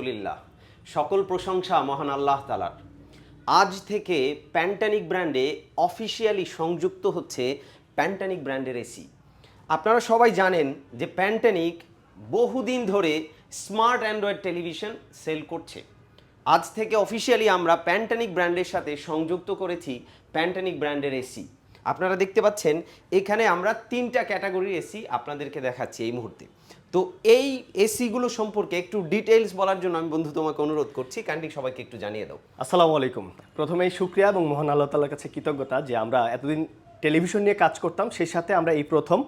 আলহামদুলিল্লাহ। সকল প্রশংসা মহান আল্লাহ তালার আজ থেকে প্যান্টানিক ব্র্যান্ডে অফিসিয়ালি সংযুক্ত হচ্ছে প্যান্টানিক ব্র্যান্ডের এসি আপনারা সবাই জানেন যে প্যান্টানিক বহুদিন ধরে স্মার্ট অ্যান্ড্রয়েড টেলিভিশন সেল করছে। আজ থেকে অফিসিয়ালি আমরা প্যান্টানিক ব্র্যান্ডের সাথে সংযুক্ত করেছি প্যান্টানিক ব্র্যান্ডের এসি আপনারা দেখতে পাচ্ছেন, এখানে আমরা তিনটা ক্যাটাগরির এসি আপনাদেরকে দেখাচ্ছি এই মুহূর্তে। তো এই এসিগুলো সম্পর্কে একটু ডিটেলস বলার জন্য আমি বন্ধু তোমাকে অনুরোধ করছি। কাইন্ডলি সবাইকে একটু জানিয়ে দাও। আসসালামু আলাইকুম। প্রথমেই শুক্রিয়া এবং মহান আল্লাহ তালার কাছে কৃতজ্ঞতা যে আমরা এতদিন টেলিভিশন নিয়ে কাজ করতাম, সেই সাথে আমরা এই প্রথম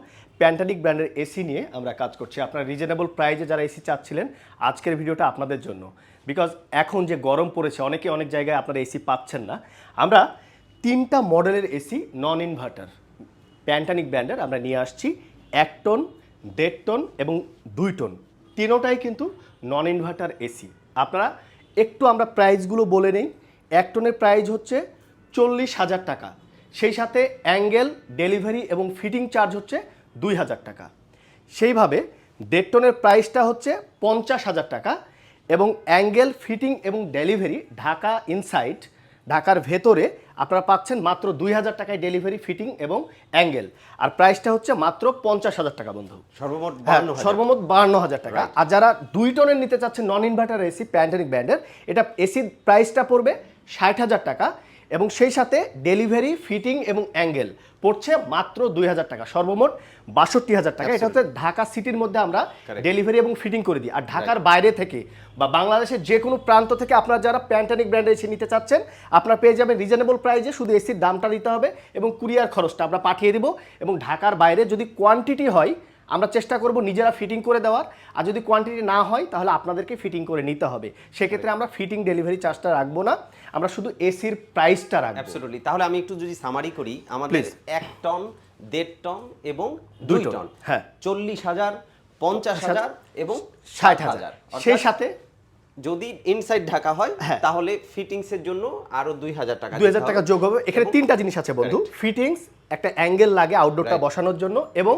প্যান্টানিক ব্র্যান্ডের এসি নিয়ে আমরা কাজ করছি। আপনারা রিজনেবল প্রাইজে যারা এসি চাচ্ছিলেন, আজকের ভিডিওটা আপনাদের জন্য। বিকজ এখন যে গরম পড়েছে, অনেকে অনেক জায়গায় আপনারা এসি পাচ্ছেন না। আমরা তিনটা মডেলের এসি নন ইনভার্টার প্যান্টানিক ব্র্যান্ডের আমরা নিয়ে আসছি। এক টন দেড় টন এবং দুই টন। তিনোটাই কিন্তু নন ইনভার্টার এসি আপনারা একটু আমরা প্রাইসগুলো বলে নেই। এক টনের প্রাইস হচ্ছে চল্লিশ হাজার টাকা। সেই সাথে অ্যাঙ্গেল ডেলিভারি এবং ফিটিং চার্জ হচ্ছে দুই হাজার টাকা। সেইভাবে দেড় টনের প্রাইসটা হচ্ছে পঞ্চাশ হাজার টাকা এবং অ্যাঙ্গেল ফিটিং এবং ডেলিভারি ঢাকা ইনসাইড ঢাকার ভেতরে আপনারা পাচ্ছেন মাত্র দুই হাজার টাকায় ডেলিভারি ফিটিং এবং অ্যাঙ্গেল আর প্রাইসটা হচ্ছে মাত্র পঞ্চাশ হাজার টাকা বন্ধু। সর্বমোট হ্যাঁ। সর্বমোট বান্ন হাজার টাকা। আর যারা দুই টনের নিতে চাচ্ছেন নন ইনভার্টার এসি প্যান্টানিক ব্র্যান্ডের এটা এসির প্রাইসটা পড়বে ষাট হাজার টাকা। এবং সেই সাথে ডেলিভারি ফিটিং এবং অ্যাঙ্গেল পড়ছে মাত্র দুই হাজার টাকা সর্বমোট বাষট্টি হাজার টাকা। এটা হচ্ছে ঢাকা সিটির মধ্যে আমরা ডেলিভারি এবং ফিটিং করে দিই। আর ঢাকার বাইরে থেকে বা বাংলাদেশের যে কোনো প্রান্ত থেকে আপনারা যারা প্যান্টানিক ব্র্যান্ডে এসে নিতে চাচ্ছেন আপনারা পেয়ে যাবেন রিজনেবল প্রাইসে শুধু এসির দামটা দিতে হবে এবং কুরিয়ার খরচটা আমরা পাঠিয়ে দিব এবং ঢাকার বাইরে যদি কোয়ান্টিটি হয় আমরা চেষ্টা করব নিজেরা ফিটিং করে দেওয়ার। আর যদি কোয়ান্টিটি না হয় তাহলে আপনাদেরকে ফিটিং করে নিতে হবে। সেক্ষেত্রে আমরা ফিটিং ডেলিভারি চার্জটা রাখব না। আমরা শুধু এসির প্রাইসটা রাখব। অ্যাবসলিউটলি তাহলে আমি একটু যদি সামারি করি আমাদের এক টন দেড় টন এবং দুই টন হ্যাঁ। চল্লিশ হাজার পঞ্চাশ হাজার এবং ষাট হাজার। সেই সাথে যদি ইনসাইড ঢাকা হয় হ্যাঁ। তাহলে ফিটিংস এর জন্য আরও দুই হাজার টাকা দুই হাজার টাকা যোগ হবে। এখানে তিনটা জিনিস আছে বন্ধু। ফিটিংস একটা অ্যাঙ্গেল লাগে আউটডোরটা বসানোর জন্য এবং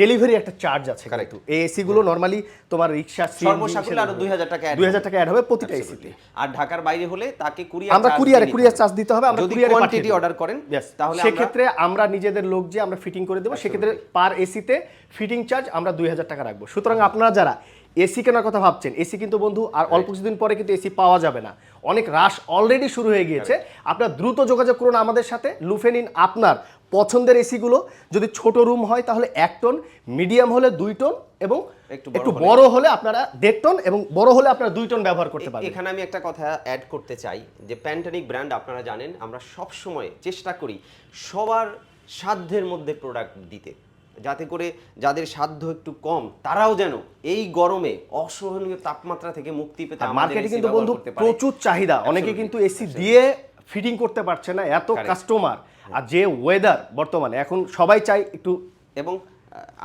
ডেলিভারি একটা চার্জ আছে কারেক্ট কিন্তু। এই এসি গুলো নরমালি তোমার রিক্সা সর্বসাকুল্যে আরও 2000 টাকা দুই হাজার টাকা অ্যাড হবে প্রতিটা এসি এসিতে আর ঢাকার বাইরে হলে তাকে কুরিয়ার আমরা কুরিয়ারে কুরিয়ার চার্জ দিতে হবে। আমরা যদি কুরিয়ারে কোয়ান্টিটি অর্ডার করেন তাহলে সেই সেক্ষেত্রে আমরা নিজেদের লোক যে আমরা ফিটিং করে দেবো সেক্ষেত্রে পার এসিতে ফিটিং চার্জ আমরা দুই হাজার টাকা রাখব। সুতরাং আপনারা যারা এসি কেনার কথা ভাবছেন। এসি কিন্তু বন্ধু আর অল্প কিছুদিন পরে কিন্তু এসি পাওয়া যাবে না। অনেক রাশ অলরেডি শুরু হয়ে গিয়েছে। আপনার দ্রুত যোগাযোগ করুন আমাদের সাথে লুফে নিন আপনার পছন্দের এসিগুলো যদি ছোট রুম হয় তাহলে এক টন মিডিয়াম হলে দুই টন এবং একটু বড় হলে- হলে আপনারা দেড় টন এবং বড় হলে আপনারা দুই টন ব্যবহার করতে পারবেন। এখানে আমি একটা কথা অ্যাড করতে চাই যে প্যান্টানিক ব্র্যান্ড আপনারা জানেন আমরা সব সময় চেষ্টা করি সবার সাধ্যের মধ্যে প্রোডাক্ট দিতে। যাতে করে যাদের সাধ্য একটু কম তারাও যেন এই গরমে অসহনীয় তাপমাত্রা থেকে মুক্তি পেতে মার্কেটে কিন্তু বন্ধু প্রচুর চাহিদা। অনেকে কিন্তু এসি দিয়ে ফিটিং করতে পারছে না এত কাস্টমার আর যে ওয়েদার বর্তমানে এখন সবাই চাই একটু এবং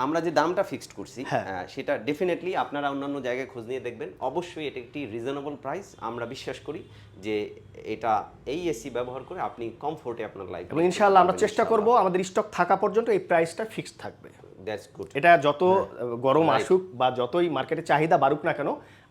আমরা যে দামটা ফিক্সড করছি হ্যাঁ। সেটা ডেফিনেটলি আপনারা অন্যান্য জায়গায় খোঁজ নিয়ে দেখবেন। অবশ্যই এটা একটি রিজনেবল প্রাইস আমরা বিশ্বাস করি যে এটা এই এসি ব্যবহার করে আপনি কমফোর্টে আপনার লাইফ এবং ইনশাআল্লাহ আমরা চেষ্টা করব আমাদের স্টক থাকা পর্যন্ত এই প্রাইসটা ফিক্সড থাকবে। দ্যাটস গুড এটা যত গরম আসুক বা যতই মার্কেটে চাহিদা বাড়ুক না কেন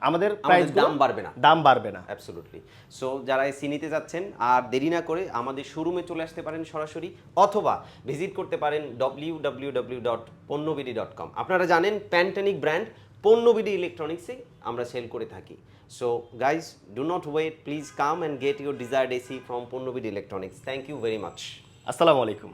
আমাদের প্রাইস দাম বাড়বে না। দাম বাড়বে না। অ্যাবসলুটলি সো যারা এসি নিতে যাচ্ছেন আর দেরি না করে আমাদের শোরুমে চলে আসতে পারেন সরাসরি অথবা ভিজিট করতে পারেন W W W dot Ponno BD dot com আপনারা জানেন প্যান্টানিক ব্র্যান্ড পণ্যবিডি ইলেকট্রনিক্সে আমরা সেল করে থাকি। So guys do not wait please come and get your desired AC from Ponno BD electronics thank you very much আসসালামু আলাইকুম।